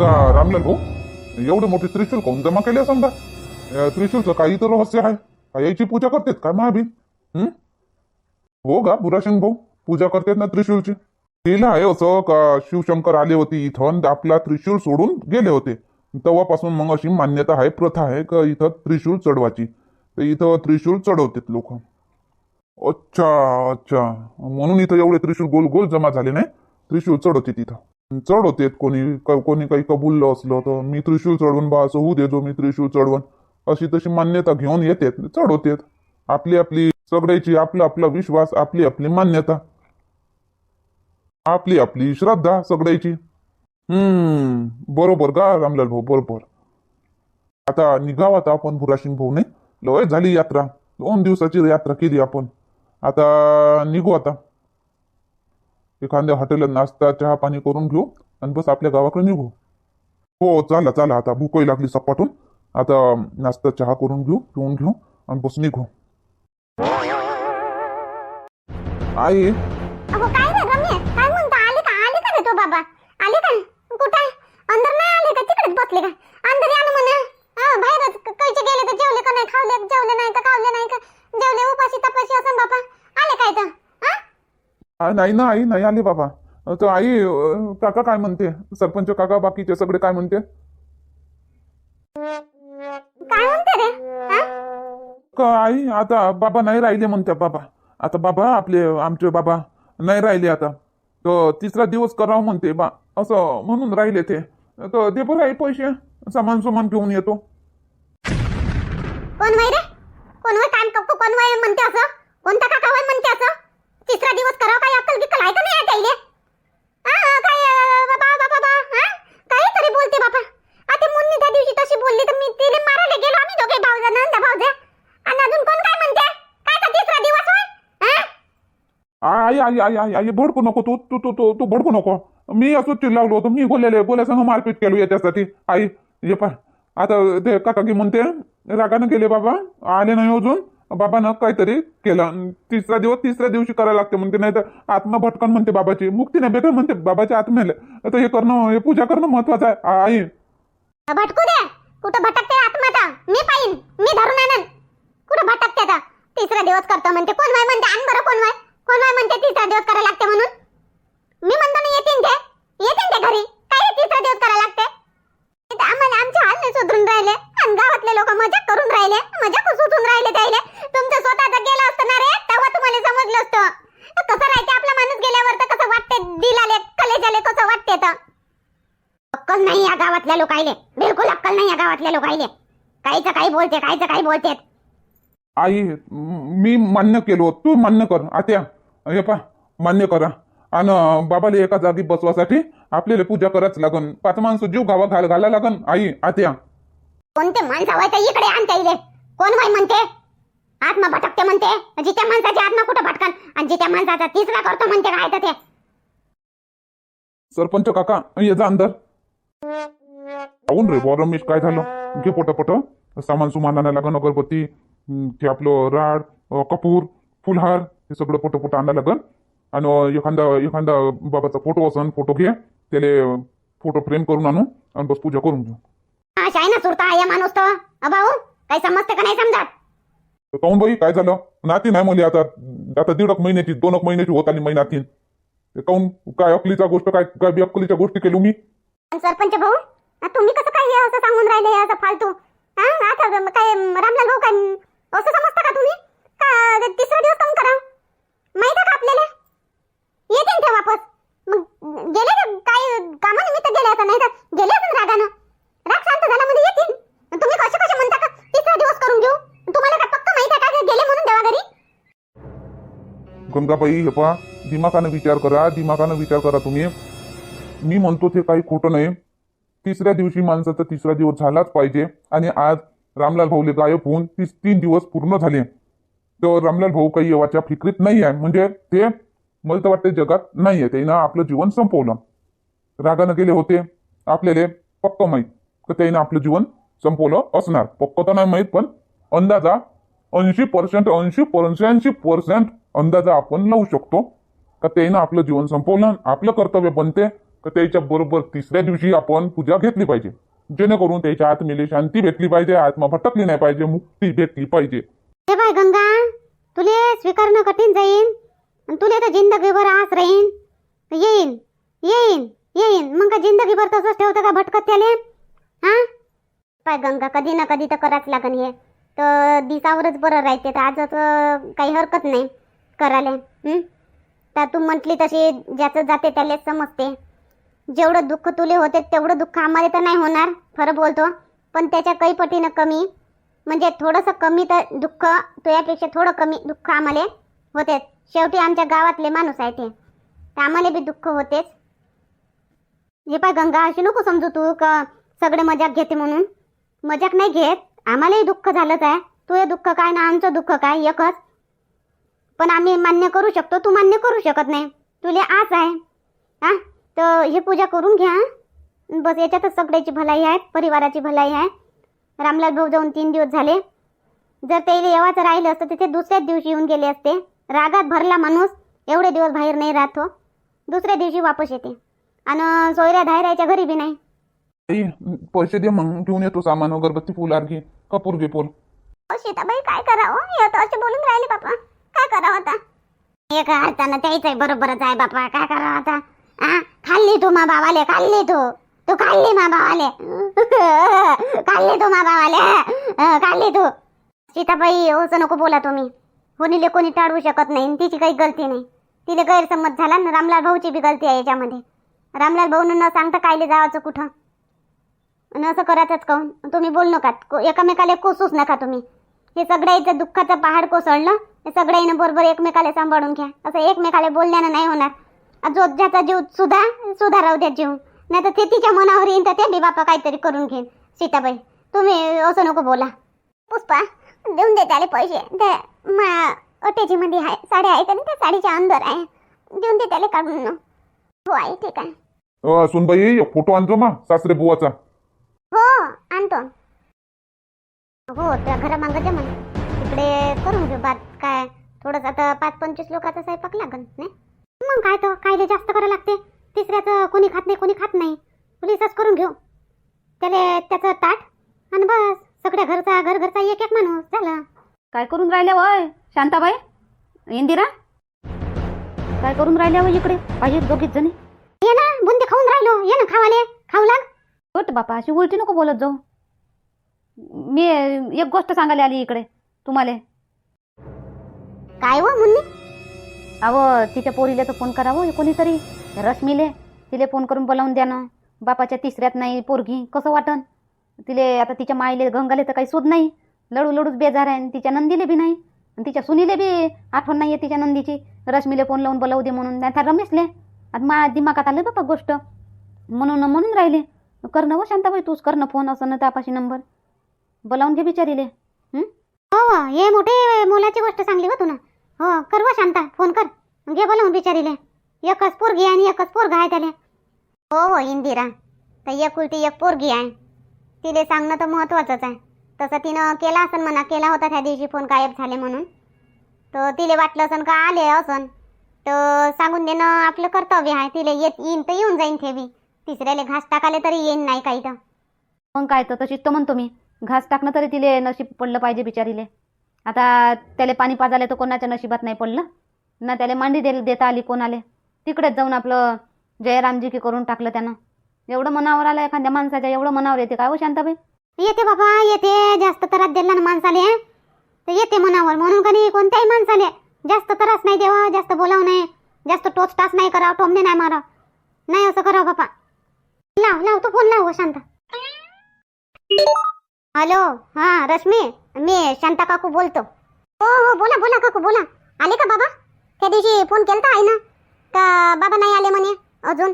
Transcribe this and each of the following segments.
समजा रामलाल भाऊ? एवढे मोठे त्रिशूल कोण जमा केले समजा? त्रिशूलचं काही तर रहस्य आहे. याची पूजा करतात काय महाबीन हो? का बुराशंग भाऊ? पूजा करतात ना त्रिशूलची? तिला आहे असं का शिवशंकर आले होते इथं आणि आपला त्रिशूल सोडून गेले होते. तेव्हापासून मग अशी मान्यता आहे प्रथा आहे का इथं त्रिशूल चढवायची? तर इथं त्रिशूल चढवतात लोक. अच्छा अच्छा. म्हणून इथं एवढे त्रिशूल गोल गोल जमा झाले नाही. त्रिशूल चढवते तिथं. चढ होते कोणी कोणी काही कबुललं असलं तर मी त्रिशूल चढवून बा असं होऊ देतो मी त्रिशूल चढवून. अशी तशी मान्यता घेऊन येते चढ होते आपली आपली सगळ्याची आपला आपला विश्वास आपली आपली मान्यता. आपली आपली श्रद्धा सगळ्याची. हम्म बरोबर का रामलाल भाऊ? बरोबर. आता निघाव आता आपण भुराशिंग भाऊ नाही लय झाली यात्रा. दोन दिवसाची यात्रा केली आपण. आता निघू आता. एखाद्या हॉटेलात नाश्ता चहा पाणी करून घेऊ आणि बस आपल्या गावाकडे निघू. हो चला चला आता. भूकही लागली सपाटून. आता नाश्ता चहा करून घेऊ पिऊन घेऊ आणि बस निघू. आई. अगो काय रे रम्य? काय म्हणता? आले का? आले का रे तो बाबा? आले का? कुठे? अंदर नाही आले का? तिकडेच बसले का? अंदर या ना म्हणा. हा बाहेरच क- कैचे गेले तर जेवले का नाही? खावले जेवले नाही का खावले नाही का? जेवले उपाशी तपाशी असं बाबा आले काय तर आ, नाही ना आई नाही आली बाबा. तर आई अ, काका काय म्हणते? सरपंच काका बाकीचे सगळे काय म्हणते? काय म्हणते रे? हा? का आई आता बाबा नाही राहिले म्हणते बाबा. आता बाबा आपले आमचे बाबा नाही राहिले आता. तर तिसरा दिवस करावं म्हणते बा. असं म्हणून राहिले ते. तर दे बरं आई पैसे. सामान सुमान घेऊन येतो. कोण वय रे? कोण वय कोण वय म्हणते असं? कोणता काका वय म्हणते असं? तिसरा दिवस करा काय अक्कल बिक्कल आहे का नाही त्याइले काय बाबा बाबा बा काय तरी बोलते बाबा आता मुन्नी त्या दिवशी तशी बोलली तर मी तिने मारायला गेलो आम्ही दोघे भाऊ भाऊजा नंदा भाऊजा. आणि अजून कोण काय म्हणते? काय का तिसरा दिवस होय? हा? आई आई आई आई आई भडकू नको तू तू तू तू तू भडकू नको. मी असं चिल्लावलो होतो मी बोललेले बोलायसंग मारपीट केलो याच्यासाठी आई हे पाय आता ते काका की म्हणते रागानं गेले बाबा आले नाही अजून. बाबानं काहीतरी केलं. तिसरा दिवस तिसऱ्या दिवशी करायला लागते म्हणते नाही तर आत्मा भटकन म्हणते बाबाची. मुक्ती नाही भेटत म्हणते बाबाच्या आत्म्याला. तर हे करणं हे पूजा करणं महत्वाचं आहे. आई. भटकू द्या कुठं भटकते आत्माता मी पाहिन. मी धरून आणन. कुठं भटकते आता? तिसरा दिवस करतो म्हणते. कोण वाय म्हणते? आण बरं कोण वाय कोण वाय म्हणते? तिसरा दिवस करायला लागते म्हणून. मी म्हणतो ना येतीन ते. येतीन ते घरी. काय तिसरा दिवस करायला लागते? आम्हाला आमचे हाल नाही सुधरून राहिले. आणि गावातले लोक मजाक करून राहिले मजाक सुटून राहिले त्याले तुमचं स्वतःच गेलं असतं ना रे तेव्हा तुम्हाला समजलं असतं. कसं राहते आपला माणूस गेल्यावर तर कसं वाटते दिलाले कलेजाले कसं वाटते तर? अक्कल नाही या गावातल्या लोकायले बिलकुल अक्कल नाही या गावातल्या लोकायले काहीच काही बोलते काहीच काही बोलते. आई मी मान्य केलो तू मान्य कर. आत्या हे पा मान्य करा. आणि बाबाला एका जागी बसवासाठी आपल्याला पूजा कराच लागन. पाच माणसं जीव गावा घाल घाला लागन. आई आत्या. कोणते माणसं हवाय तर इकडे आणता इले. कोण वाय म्हणते? आत्मा भटकते म्हणते. जित्या माणसाची आत्मा कुठं भटकन? आणि जित्या माणसाचा तिसरा करतो म्हणते काय तर ते. सरपंच काका ये जा अंदर. काऊन रे बॉ रमेश काय झालं? घे पोट पोट. सामान सुमान आणायला लागन अगरबत्ती ते आपलं राड कपूर फुलहार हे सगळं पोट पोट आणायला लागन. आणि एखादा एखादा बाबाचा फोटो असन फोटो घे. त्याले फोटो फ्रेम करून आणू. आणि बस पूजा करून घेऊ. अशा आहे ना सुरता या माणूस तो. अभाऊ काही समजते का नाही समजत? तर काऊन बाई काय झालं? नाती नाही म्हणली आता. आता दीड एक महिन्याची दोन एक महिन्याची होत आली महिन्यातीन ते काऊन काय अकलीचा गोष्ट काय काय बी अक्कलीच्या गोष्टी केली मी? सरपंच भाऊ आ, तुम्ही कसं काय हे असं सांगून राहिले हे असं फालतू? हा आता काय रामलाल भाऊ काय असं समजता का तुम्ही? का तिसरा दिवस काम करा माहीत आहे का आपल्याला येतील ते वापस मग गेले का काय कामानिमित्त गेले असं नाही तर गेले असं रागानं राग शांत झाला म्हणजे येतील तुम्ही कसे कसे म्हणता का तिसरा दिवस करून घेऊ तुम्हाला काय पक्क माहीत आहे का की गेले म्हणून देवा घरी गंगाबाई हे पहा दिमागानं विचार करा दिमागानं विचार करा तुम्ही. मी म्हणतो ते काही खोटं नाही. तिसऱ्या दिवशी माणसाचा तिसरा दिवस झालाच पाहिजे. आणि आज रामलाल भाऊले गायब होऊन तीस तीन दिवस पूर्ण झाले. तर रामलाल भाऊ काही येवाच्या फिक्रीत नाही आहे म्हणजे ते मला तर वाटते जगात नाही आहे त्यानं आपलं जीवन संपवलं. रागानं गेले होते आपल्याला पक्क माहीत. तर त्यानं आपलं जीवन संपवलं असणार. पक्क तर नाही माहीत पण अंदाजा ऐंशी पर्सेंट ऐंशी पंच्याऐंशी पर्सेंट अंदाजा आपण लावू शकतो. का त्यानं आपलं जीवन संपवलं आपलं कर्तव्य बनते. का त्याच्या बरोबर तिसऱ्या दिवशी आपण पूजा घेतली पाहिजे. जेणेकरून त्याच्या आत्मेली शांती भेटली पाहिजे आत्मा भटकली नाही पाहिजे मुक्ती भेटली पाहिजे. हे बाय गंगा तुले स्वीकारणं कठीण जाईन आणि तुले तर जिंदगीभर आस राहीन. येईन येईन येईन. मग का जिंदगीभर तसंच ठेवतं का भटकत त्याले? हा? पाय गंगा कधी ना कधी तर कराच लागन हे. तर दिसावरच बरं राहते तर आजच काही हरकत नाही. करायला. तर तू म्हटली तशी ज्याचं जाते त्यालाच समजते. जेवढं दुःख तुले होते तेवढं दुःख आम्हाला तर नाही होणार. खरं बोलतो. पण त्याच्या काही पटीनं कमी. म्हणजे थोडंसं कमी तर दुःख तुझ्यापेक्षा थोडं कमी दुःख आम्हाला होते. शेवटी आमच्या गावातले माणूस आहे ते. तर आम्हाला बी दुःख होतेच. हे पाय गंगा अशी नको समजू तू का सगळे मजाक घेते म्हणून. मजाक नाही घेत. आम्हालाही दुःख झालंच आहे. तुझं दुःख काय ना आमचं दुःख काय एकच. पण आम्ही मान्य करू शकतो तू मान्य करू शकत नाही. तुले आस आहे. हा? तर हे पूजा करून घ्या बस याच्यातच सगळ्याची भलाई आहे परिवाराची भलाई आहे. रामलाल भाऊ जाऊन तीन दिवस झाले. जर ते येवाचं राहिलं असतं तर ते दुसऱ्याच दिवशी येऊन गेले असते. रागात भरला माणूस एवढे दिवस बाहेर नाही राहतो दुसऱ्या दिवशी वापस येते. आणि सोयऱ्या धायराच्या घरी बी नाही. पैसे दे मग घेऊन येतो सामान अगरबत्ती फुल आणखी कपूर घे सीताबाई काय करावं हे? तर असे बोलून राहिले बापा काय करावं आता एका अर्थानं त्याच आहे बरोबरच आहे बापा. काय करावं आता? हा खाल्ली तू मा बावाले खाल्ली तू. तू खाल्ली मा बावाले खाल्ली तू मा बावाले खाल्ली तू. सीताबाई असं नको बोला तुम्ही. कोणीले कोणी टाळू शकत नाही तिची काही गलती नाही. तिला गैरसमज झाला ना रामलाल भाऊची बी गलती आहे याच्यामध्ये. रामलाल भाऊ न सांगता कायले जावाचं कुठं? असं करायचंच काहून? तुम्ही बोल नका. एकामेकाला कोसूच नका तुम्ही. हे सगळ्याचं दुःखाचं पहाड कोसळलं हे सगळ्यांना बरोबर एकमेकाला सांभाळून घ्या. असं एकमेकाला बोलण्यानं नाही होणार. जो ज्याचा जीव सुधा सुधाराव द्या जीव. नाही तर ते तिच्या मनावर येईन तर ते बी बापा काहीतरी करून घेईन. सीताबाई तुम्ही असं नको बोला. पुष्पा देऊन दे त्याला पैसे. ते अटॅची मध्ये आहे साडी आहे का नाही त्या साडीच्या अंदर आहे. देऊन दे त्याला काढून. हो आहे ठीक आहे. सुनबाई फोटो आणतो मा सासरे बुवाचा हो आणतो हो त्या घरामागं जमन तिकडे करून घेऊ बात काय थोडंसं आता पाच पंचवीस लोकांचा स्वयंपाक लागन नाही? मग काय तर कायले जास्त करावं लागते तिसऱ्याचं कोणी खात नाही कोणी खात नाही. पोलिसच करून घेऊ. त्याले त्याचं ताट आणि बस सगळ्या घरचा घर घरचा एक एक माणूस झालं. काय करून राहिल्या वय शांताबाई? इंदिरा? काय करून राहिल्या वय इकडे? पाहिजे दोघीच जणी. ये ना बुंदी खाऊन राहिलो. ये ना खावाले. खाऊ लाग. बापा अशी उलटी नको बोलत जाऊ. मी एक गोष्ट सांगायला आली इकडे तुम्हाला. काय हो मुन्नी? अहो तिच्या पोरीला तर फोन करावं कोणीतरी. रश्मीले तिले फोन करून बोलावून द्या ना. बापाच्या तिसऱ्यात नाही पोरगी कसं वाटन? तिले आता तिच्या माईले गंगाले तर काही शोध नाही. लढू लढूच बेजार आहे आणि तिच्या नंदीले बी नाही. आणि तिच्या सुनीले बी आठवण नाही आहे तिच्या नंदीची. रश्मीले फोन लावून बोलावू दे म्हणून. त्या रमेशले. आता मा दिमागात आलं बापा गोष्ट. म्हणून म्हणून राहिले. कर ना हो शांताबाई तूच कर ना फोन असं ना त्यापाशी नंबर. बोलावून घे बिचारीले. हं? हो हो. मोठी मोलाची गोष्ट सांगली हो तू ना. हो कर व शांता. फोन कर. घे बोलावून बिचारीले. एकच पोरगी आणि एकच पोरगा आहे त्याले. हो हो इंदिरा. तर एक उलटी एक पोरगी आहे. तिले सांगणं तर महत्वाचंच आहे. तसं तिनं केला असन म्हणा. केला होता त्या दिवशी फोन गायब झाले म्हणून. तर तिले वाटलं असन का आले असन. तर सांगून देणं आपलं कर्तव्य आहे. तिले येत येईन तर येऊन जाईन ठेवी तिसऱ्याले घास टाकाले तरी येईन नाही काही तर. मग काय तर तशीच तर म्हणतो मी. घास टाकणं तरी तिले नशीब पडलं पाहिजे बिचारीले. आता त्याला पाणी पाजाले तर कोणाच्या नशिबात नाही पडलं. ना त्याला मांडी दे देता आली कोणाले. तिकडेच जाऊन आपलं जयरामजी की करून टाकलं त्यानं. एवढं मनावर आलं एखाद्या माणसाच्या एवढं मनावर येते काय हो शांताबाई? येते बाबा येते. जास्त त्रास दिला ना माणसाले. तर येते मनावर. म्हणून का नाही कोणत्याही माणसाले. जास्त त्रास नाही देवा जास्त बोलाव नाही जास्त टोच टाच नाही करावं टोमणे नाही मारा नाही असं करावं बापा लाव लाव तू फोन लाव हो शांता. हॅलो हा रश्मी मी शांता काकू बोलतो. हो हो बोला बोला काकू बोला. आले का बाबा? त्या दिवशी फोन केलता आहे ना का बाबा नाही आले म्हणे अजून?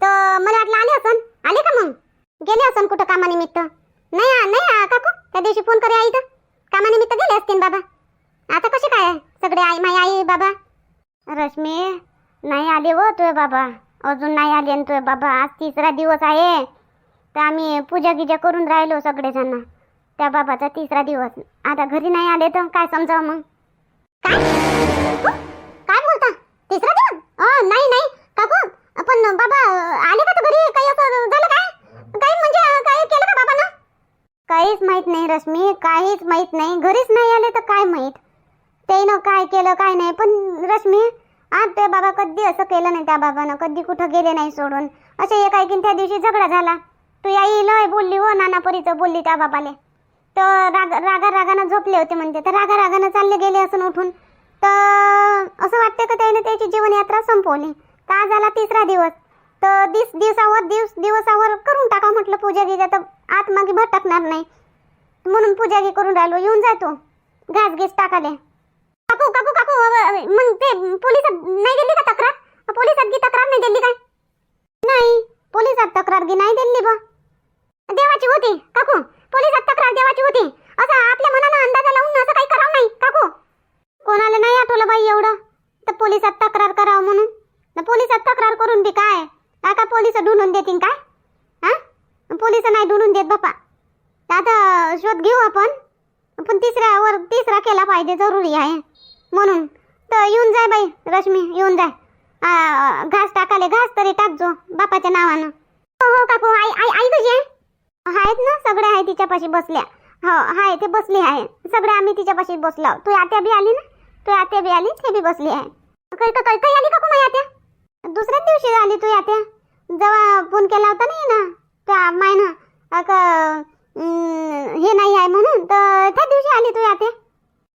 तर मला वाटलं आले असन. आले का मग? गेले असन कुठं कामानिमित्त? नाही आ- नाही आ, काकू त्या दिवशी फोन करे आई तर कामानिमित्त गेले असतील बाबा. आता कसे काय सगळे आई माई आई बाबा? रश्मी नाही आले हो तुझे बाबा. अजून नाही आले तुझे बाबा. आज तिसरा दिवस आहे. तर आम्ही पूजा गिजा करून राहिलो सगळेजण. त्या बाबाचा तिसरा दिवस. आता घरी नाही आले तर काय समजावं मग? काय? काय बोलता? तिसरा दिवस? नाही नाही. काकू पण बाबा आले का घरी? काही असं झालं काय? काही म्हणजे काही केलं का बाबानं? काहीच माहीत नाही रश्मी काहीच माहीत नाही. घरीच नाही आले तर काय माहीत? त्यानं काय केलं काय नाही. पण रश्मी आज ते बाबा कधी असं केलं नाही त्या बाबानं? कधी कुठं गेले नाही सोडून? असे एक ऐकीन त्या दिवशी झगडा झाला. तू आई लय बोलली हो नानापरीचं बोलली त्या बाबाले. तर राग रागा रागानं झोपले होते म्हणते. तर रागा रागानं चालले गेले असं उठून. तर असं वाटतं का त्याने त्याची जीवनयात्रा संपवली? का झाला तिसरा दिवस? तर दिस दिवसावर दिवस दिवसावर करून टाका म्हटलं पूजा गी तर आत मागे भटकणार नाही. म्हणून पूजा गी करून राहिलो. येऊन जातो घास घीस टाकाले. काकू काकू काकू मग ते पोलिसात नाही दिली का तक्रार? पोलिसात गी तक्रार नाही दिली काय? नाही. पोलिसात तक्रार गी नाही दिली बा. देवाची होती. काकू पोलिसात तक्रार देवाची होती. असं आपल्या मनाला अंदाजा लावून असं काही करावं नाही. काकू कोणाला नाही आठवलं बाई एवढं? तर पोलिसात तक्रार करावं म्हणून. तर पोलिसात तक्रार करून बी काय? काका पोलीस ढूंढून देतील काय? हा? पोलीस नाही ढूंढून देत बापा. तर आता शोध घेऊ आपण. पण तिसऱ्यावर तिसरा केला पाहिजे जरुरी आहे. म्हणून. तर येऊन जाय बाई रश्मी येऊन जाय. घास टाकाले घास तरी टाकजो बापाच्या नावानं. हो हो काकू आई आई आई तुझी आहे. आहेत ना सगळे आहे तिच्यापाशी बसल्या. हो हाय ते बसली आहे. सगळे आम्ही तिच्यापाशी बसलो तू आत्या बी आली ना? तू आत्या बी आली ते बी बसली आहे. काही काही काही आली का कुमाई आत्या? दुसऱ्याच दिवशी आली तू आत्या. जेव्हा फोन केला होता नाही ना त्या मायनं अक हे नाही आहे म्हणून तर त्या दिवशी आली तू आत्या.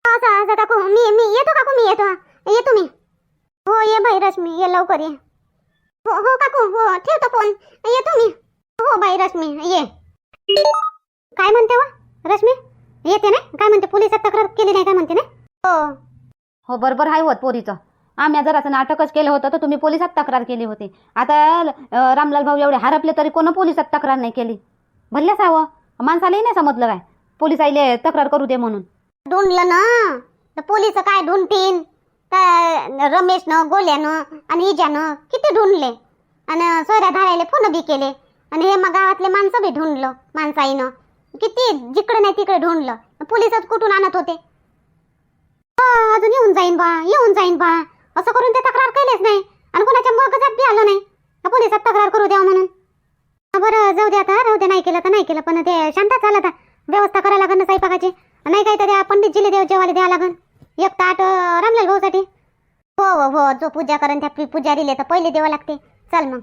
असं असं काकू मी मी येतो काकू मी येतो. येतो मी हो ये भाई रश्मी ये लवकर ये. हो हो काकू हो ठेवतो फोन येतो मी हो भाई रश्मी ये. काय म्हणते वा? रश्मी? येते ना काय म्हणते? पोलिसात तक्रार केली नाही काय म्हणते ना हो. हो बरोबर आहे होत पोरीचं. आम्ही जरासं नाटकच केलं होतं तर तुम्ही पोलिसात तक्रार केली होती. आता अं, रामलाल भाऊ एवढे हरपले तरी कोण पोलिसात तक्रार नाही केली? भल्ल्याच हवं माणसालाही नाही समजलं काय पोलीस आईले तक्रार करू दे म्हणून. ढूंढलं ना. तर पोलीस काय ढूंढतीन काय रमेशनं गोल्यानं आणि इजानं किती ढूंढले आणि सोयऱ्या धारायला फोन बी केले. आणि हे मग गावातले माणसं बी ढूंढलं माणसाईनं. किती जिकडे नाही तिकडे ढूंढलं. पोलिसात कुठून आणत होते? अजून येऊन जाईन बा येऊन जाईन बा. असं करून ते तक्रार केलेच नाही. आणि कोणाच्या मगजात बी आलं नाही. पोलिसात तक्रार करू द्या म्हणून. बरं जाऊ दे आता. राहू दे नाही केलं तर नाही केलं. पण ते शांत झालं आता. व्यवस्था करायला लागेल ना स्वयंपाकाची. नाही काय तर त्या पंडितजीले देव जेवायला द्यावं लागेल एक ताट अं, रामलाल भाऊसाठी. हो हो हो. जो पूजा करेन त्या पु- पुजारीले तर पहिले द्यावं लागते. चल मग.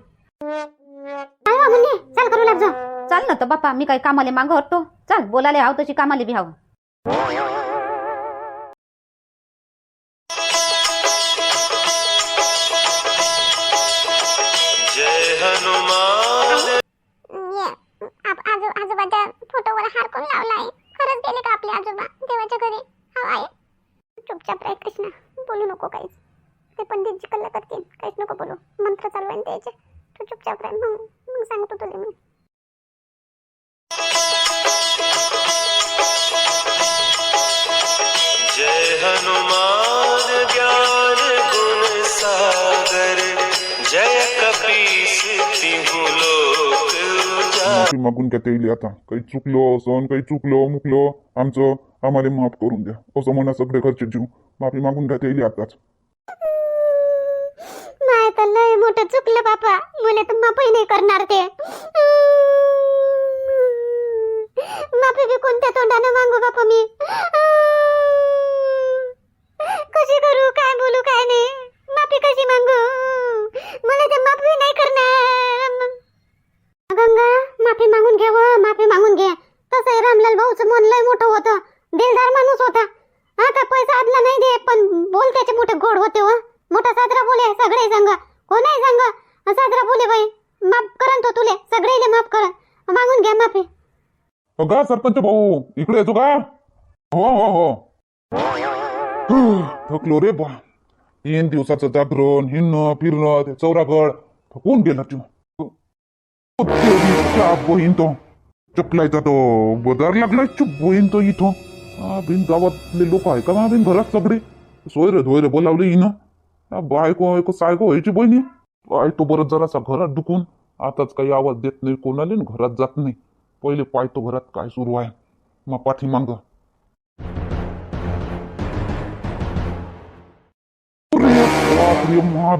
काय म्हणणे चल करू लाग जा चाल ना तर बापा मी काही कामाले मागं हटतो. चाल बोलायला हाव तशी कामाले बी हावं. आजोबाच्या फोटोवर हार कोण लावलाय खरंच गेले का आपले आजोबा? देवाच्या घरी. हा आहे चुपचाप राह कृष्णा. बोलू नको काहीच ते पंडितजी कल्ला करतील काहीच नको बोलू मंत्र चालू आहे ना त्याचे चुपचाप राह मग मग सांगतो तुला मी. जय हनुमान ज्ञान गुण सागर जय कपीस तिहु लोक उजागर माफी मागून घ्या त्याला आता. काही चुकलो असं काही चुकलो मुकलो आमचं आम्हाला माफ करून द्या. असं म्हणा सगळे घरचे जीव. माफी मागून घ्या त्याला आताच. तर लय मोठं चुकलं बापा. मला तर माफी नाही करणार ते. माफी बी कोणत्या तोंडानं मागू बापा मी. कशी करू? काय बोलू काय नाही. माफी कशी मागू? मला तर माफी नाही करणार. गंगा माफी मागून घे माफी मागून घे तसं आहे रामलाल भाऊचं मन लय मोठं होतं दिलदार माणूस होता आता पैसा आदला नाही दे पण बोल त्याचे मोठे गोड होते व मोठा साजरा बोले सगळे संग कोणाही संग साजरा बोले बाई माफ करन तो तुले सगळेले माफ करन मागून घ्या माफी का सरपंच भाऊ? इकडे येतो का? हो हो हो. थकलो रे बा. तीन दिवसाचं जागरण हिंडणं फिरणं ते चौरागड. थकून गेला तू. बहीण तो. चपलायचा तो. बदार लागलाय चुप बहीण तो इथं. हा बिन गावातले लोक आहे का? बिन घरात सगळे? सोयरे धोयरे बोलावले हिनं. बायको ऐको सायको व्हायची बहिणी? आय तो बरं जरासा घरात दुखून. आताच काही आवाज देत नाही कोणाला घरात जात नाही. पहिले पाहतो घरात काय सुरू आहे? मग पाठी मांग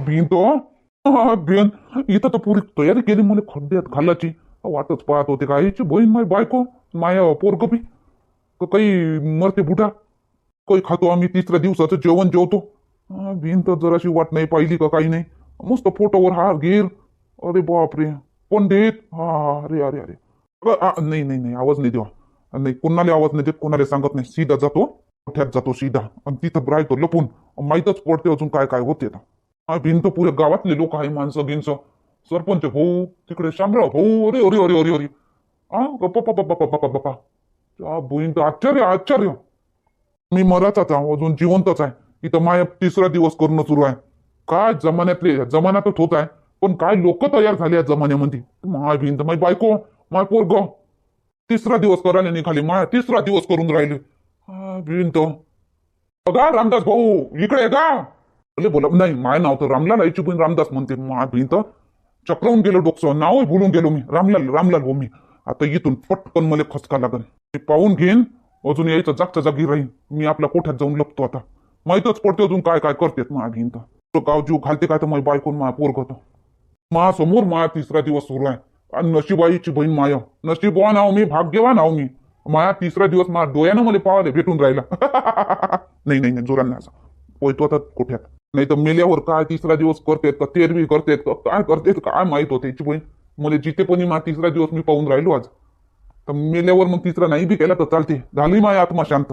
भिंत बेन इथं तर पुरी तयारी केली मला खड्ड्यात घालायची वाटच पाहत होते का बहीण माय बायको माया पोरग बी. काही मरते बुटा काही खातो आम्ही तिसऱ्या दिवसाचं जेवण जेवतो. भिंत जराशी वाट नाही पाहिली का काही नाही. मस्त फोटोवर हार घेर. अरे बापरे. पंडित. हा. अरे अरे अरे. अ, नाही नाही नाही आवाज नाही देवा नाही कोणाला आवाज नाही देत कोणाला सांगत नाही. सीधा जातो मोठ्यात जातो सीधा. आणि तिथं राहतो लपून. माहीतच पडते अजून काय काय होते हा भिंत पुऱ्या गावातले लोक आहे माणसं गिंच सरपंच भाऊ तिकडे शामराव भाऊ अरे अरे अरे अरे अरे. हा गप्पा पप्पा पप्पा बापा पप्पा त्या बहीण तर आश्चर्य आश्चर्य. मी मराचाच आहे अजून जिवंतच आहे. इथं माया तिसरा दिवस करणं सुरू आहे. काय जमान्यातले जमान्यातच होत आहे. पण काय लोक तयार झाले या जमान्यामध्ये? माय भिंत माय बायको. माय पोरग. तिसरा दिवस करायला निघाली. माया तिसरा दिवस करून राहिले. भिंत. बघा रामदास भाऊ इकडे का अरे बोला नाही माय नाव तर रामलाल आईची बहीण रामदास म्हणते. माय भिंत. चक्रवून गेलो डोकसं. नावही भुलून गेलो मी. रामलाल रामलाल भाऊ मी. आता इथून पटकन मला खचका लागेल ते पाहून घेईन. अजून यायचं जागच्या जागी राहीन. मी आपल्या कोठ्यात जाऊन लपतो आता. माहीतच पडते अजून काय काय करतेत मा भिंत. गाव जीव घालते काय तर माझी बायकोन मा पोरगत मा समोर माया तिसरा दिवस सुरू आहे. आणि नशिबाईची बहीण माया. नशीबवान आहो मी भाग्यवान आहो मी. माया तिसरा दिवस मा डोळ्यानं मला पाहायला भेटून राहिला. नाही नाही नाही जोरांना असा. असं पोयतो आता कुठ्यात? नाही तर मेल्यावर काय तिसरा दिवस करतेत का? तेरवी करतेत का? काय करतेत? काय माहीत होते याची बहीण? मला जिथे पण मा तिसरा दिवस मी पाहून राहिलो आज. तर मेल्यावर मग तिसरा नाही बी केला तर चालते. झाली माया आत्मा शांत.